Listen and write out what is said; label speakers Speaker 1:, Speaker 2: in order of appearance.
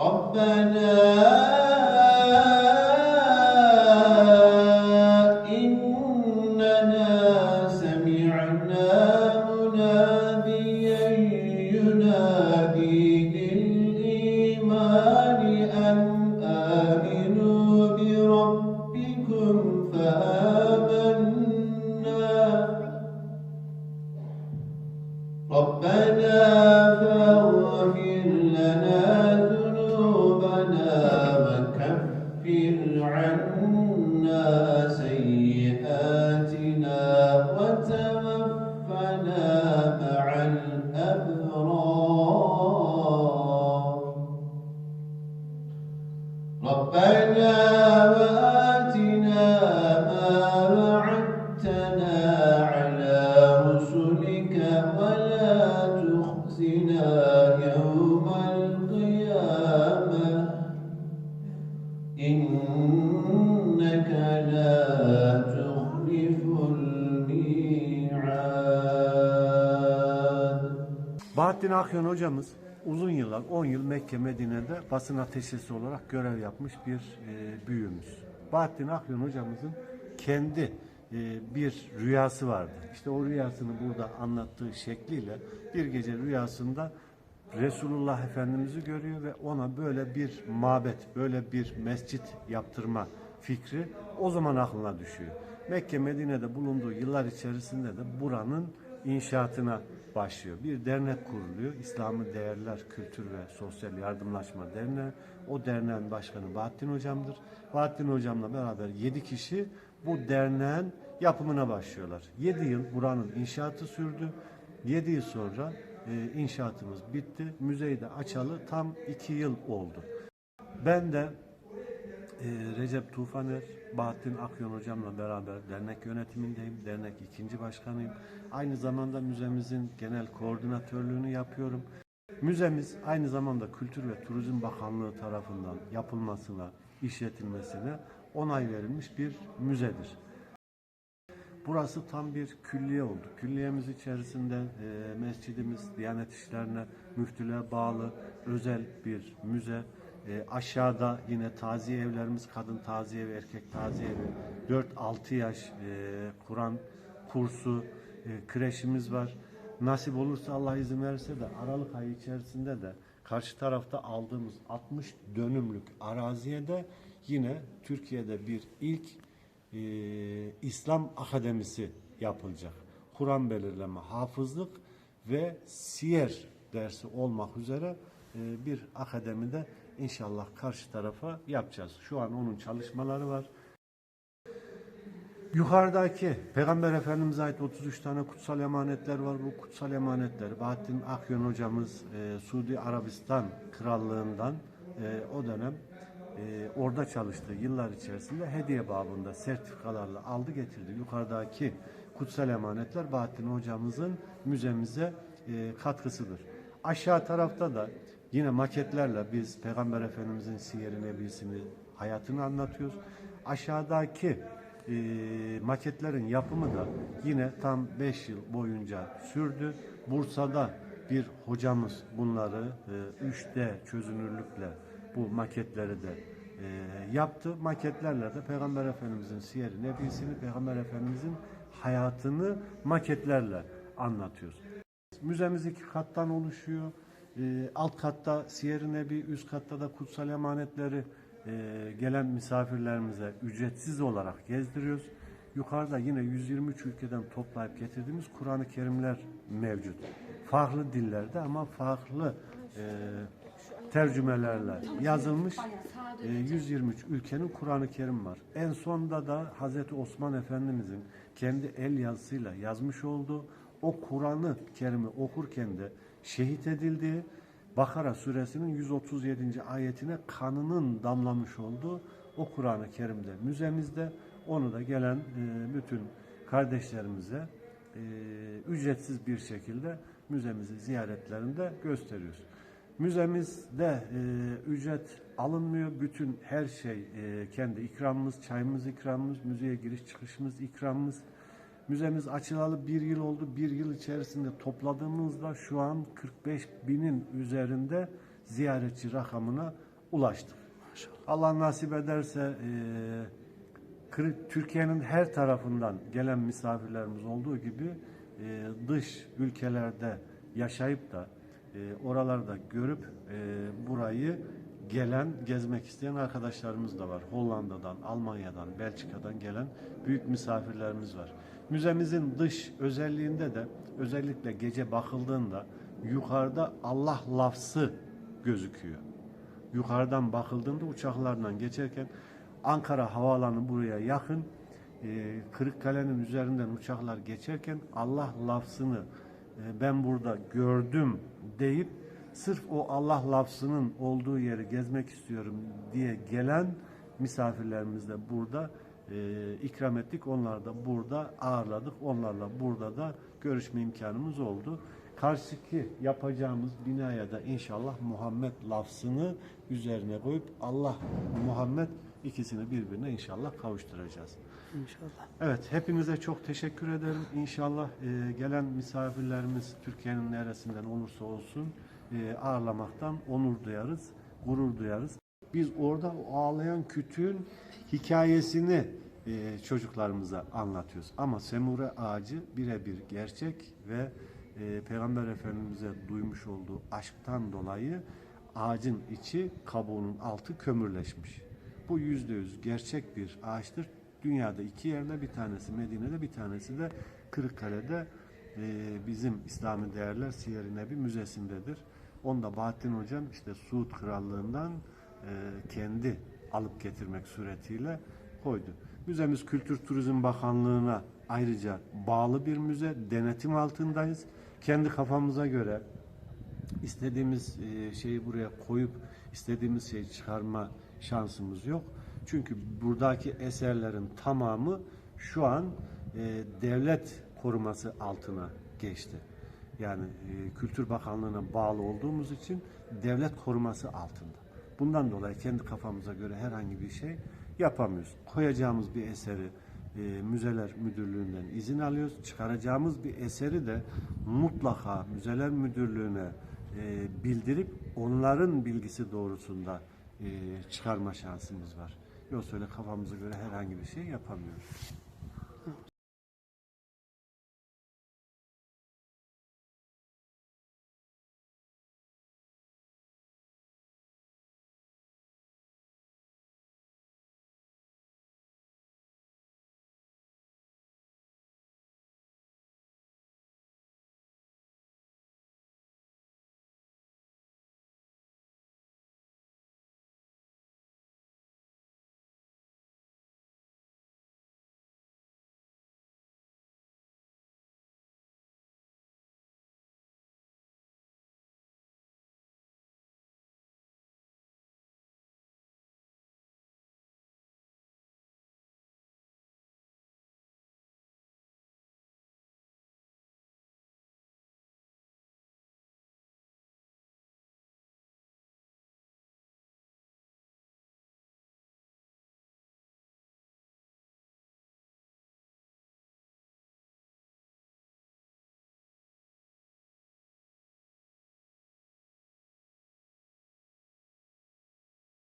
Speaker 1: ربنا ربنا وآتنا ما وعدتنا على رسلك ولا تخزنا يوم القيامة. إنك لا
Speaker 2: Bahattin Akyon hocamız uzun yıllar, 10 yıl Mekke Medine'de basın ateşesi olarak görev yapmış bir e, büyüğümüz. Bahattin Akyon hocamızın kendi e, bir rüyası vardı. İşte o rüyasını burada anlattığı şekliyle bir gece rüyasında Resulullah Efendimiz'i görüyor ve ona böyle bir mabet, böyle bir mescit yaptırma fikri o zaman aklına düşüyor. Mekke Medine'de bulunduğu yıllar içerisinde de buranın inşaatına başlıyor. Bir dernek kuruluyor. İslami Değerler Kültür ve Sosyal Yardımlaşma Derneği. O derneğin başkanı Bahattin Hocam'dır. Bahattin Hocam'la beraber 7 kişi bu derneğin yapımına başlıyorlar. 7 yıl buranın inşaatı sürdü. 7 yıl sonra e, inşaatımız bitti. Müzeyi de açalı tam 2 yıl oldu. Ben de Recep Tufaner, Bahattin Akyon hocamla beraber dernek yönetimindeyim. Dernek ikinci başkanıyım. Aynı zamanda müzemizin genel koordinatörlüğünü yapıyorum. Müzemiz aynı zamanda Kültür ve Turizm Bakanlığı tarafından yapılmasına, işletilmesine onay verilmiş bir müzedir. Burası tam bir külliye oldu. Külliyemiz içerisinde e, mescidimiz, Diyanet İşlerine, müftülüğe bağlı özel bir müze. E, aşağıda yine taziye evlerimiz, kadın taziye evi, erkek taziye evi, 4-6 yaş e, Kur'an kursu, e, kreşimiz var. Nasip olursa Allah izin verirse de Aralık ayı içerisinde de karşı tarafta aldığımız 60 dönümlük araziye de yine Türkiye'de bir ilk e, İslam Akademisi yapılacak. Kur'an belirleme, hafızlık ve siyer dersi olmak üzere bir akademide inşallah karşı tarafa yapacağız. Şu an onun çalışmaları var. Yukarıdaki Peygamber Efendimiz'e ait 33 tane kutsal emanetler var. Bu kutsal emanetler Bahattin Akyon hocamız e, Suudi Arabistan Krallığından e, o dönem e, orada çalıştığı yıllar içerisinde hediye babında sertifikalarla aldı getirdi. Yukarıdaki kutsal emanetler Bahattin hocamızın müzemize e, katkısıdır. Aşağı tarafta da yine maketlerle biz Peygamber Efendimizin siyer nebisini, hayatını anlatıyoruz. Aşağıdaki e, maketlerin yapımı da yine tam 5 yıl boyunca sürdü. Bursa'da bir hocamız bunları e, 3D çözünürlükle bu maketleri de e, yaptı. Maketlerle de Peygamber Efendimizin siyer nebisini, Peygamber Efendimizin hayatını maketlerle anlatıyoruz. Müzemiz iki kattan oluşuyor. Ee, alt katta Siyer-i Nebi, üst katta da kutsal emanetleri e, gelen misafirlerimize ücretsiz olarak gezdiriyoruz. Yukarıda yine 123 ülkeden toplayıp getirdiğimiz Kur'an-ı Kerimler mevcut. Farklı dillerde ama farklı e, tercümelerle yazılmış e, 123 ülkenin Kur'an-ı Kerim var. En sonda da Hazreti Osman Efendimizin kendi el yazısıyla yazmış olduğu o Kur'an-ı Kerim'i okurken de şehit edildiği Bakara suresinin 137. ayetine kanının damlamış olduğu o Kur'an-ı Kerim'de müzemizde onu da gelen e, bütün kardeşlerimize e, ücretsiz bir şekilde müzemizi ziyaretlerinde gösteriyoruz. Müzemizde e, ücret alınmıyor. Bütün her şey kendi ikramımız, çayımız ikramımız, müzeye giriş çıkışımız ikramımız. Müzemiz açılalı bir yıl oldu. Bir yıl içerisinde topladığımızda şu an 45 binin üzerinde ziyaretçi rakamına ulaştık. Allah nasip ederse e, Türkiye'nin her tarafından gelen misafirlerimiz olduğu gibi e, dış ülkelerde yaşayıp da e, oralarda görüp e, burayı gelen, gezmek isteyen arkadaşlarımız da var. Hollanda'dan, Almanya'dan, Belçika'dan gelen büyük misafirlerimiz var. Müzemizin dış özelliğinde de özellikle gece bakıldığında yukarıda Allah lafzı gözüküyor yukarıdan bakıldığında uçaklardan geçerken Ankara havaalanı buraya yakın. Ee, Kırıkkale'nin üzerinden uçaklar geçerken Allah lafzını e, ben burada gördüm deyip sırf o Allah lafzının olduğu yeri gezmek istiyorum diye gelen misafirlerimiz de burada e, ikram ettik. Onlar da burada ağırladık. Onlarla burada da görüşme imkanımız oldu. Karşıki yapacağımız binaya da inşallah Muhammed lafzını üzerine koyup Allah Muhammed ikisini birbirine inşallah kavuşturacağız.
Speaker 3: İnşallah.
Speaker 2: Evet, hepinize çok teşekkür ederim. İnşallah e, gelen misafirlerimiz Türkiye'nin neresinden olursa olsun e, ağırlamaktan onur duyarız, gurur duyarız. Biz orada o ağlayan kütüğün hikayesini e, çocuklarımıza anlatıyoruz. Ama semure ağacı birebir gerçek ve e, Peygamber Efendimiz'e duymuş olduğu aşktan dolayı ağacın içi kabuğunun altı kömürleşmiş. Bu yüzde yüz gerçek bir ağaçtır. Dünyada iki yerde bir tanesi Medine'de bir tanesi de Kırıkkale'de e, bizim İslami Değerler Siyer-i Nebi Müzesi'ndedir. Onu da Bahattin Hocam işte Suud Krallığından kendi alıp getirmek suretiyle koydu. Müzemiz Kültür Turizm Bakanlığı'na ayrıca bağlı bir müze. Denetim altındayız. Kendi kafamıza göre istediğimiz e, şeyi buraya koyup istediğimiz şeyi çıkarma şansımız yok. Çünkü buradaki eserlerin tamamı şu an e, devlet koruması altına geçti. Yani e, Kültür Bakanlığı'na bağlı olduğumuz için devlet koruması altında. Bundan dolayı kendi kafamıza göre herhangi bir şey yapamıyoruz. Koyacağımız bir eseri e, Müzeler Müdürlüğü'nden izin alıyoruz. Çıkaracağımız bir eseri de mutlaka Müzeler Müdürlüğü'ne e, bildirip onların bilgisi doğrusunda e, çıkarma şansımız var. Yoksa öyle kafamıza göre herhangi bir şey yapamıyoruz.